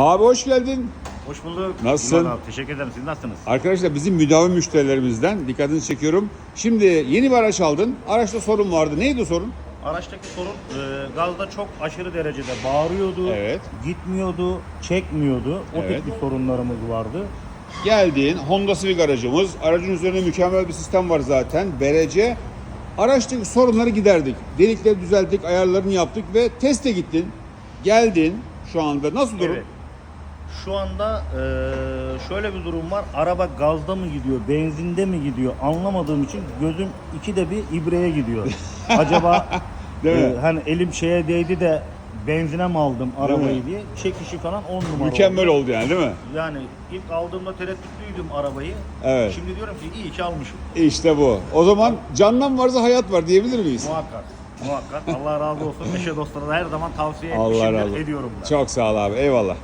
Abi hoş geldin. Hoş bulduk. Nasılsın? Abi, teşekkür ederim. Siz nasılsınız? Arkadaşlar bizim müdavim müşterilerimizden dikkatini çekiyorum. Şimdi yeni bir araç aldın. Araçta sorun vardı. Neydi o sorun? Araçtaki sorun e, gazda çok aşırı derecede bağırıyordu. Evet. Gitmiyordu, çekmiyordu. O Evet. tip bir sorunlarımız vardı. Geldiğin Honda Civic aracımız. Aracın üzerinde mükemmel bir sistem var zaten. BRC. Araçtaki sorunları giderdik. Delikleri düzelttik, ayarlarını yaptık ve teste gittin. Geldin şu anda. Nasıl durum? Evet. Şu anda e, şöyle bir durum var. Araba gazda mı gidiyor, benzinde mi gidiyor anlamadığım için gözüm ikide bir ibreye gidiyor. Acaba Değil mi? e, hani elim şeye değdi de benzine mi aldım arabayı mi? diye çekişi falan 10 numara Mükemmel oldu. oldu yani değil mi? Yani ilk aldığımda tereddütlüydüm arabayı. Evet. Şimdi diyorum ki iyi ki almışım. İşte bu. O zaman candan varsa hayat var diyebilir miyiz? Muhakkak. Muhakkak. Allah razı olsun. Eşe dostlara her zaman tavsiye Allah etmişimdir, razı olsun. ediyorum ben. Çok sağ ol abi. Eyvallah.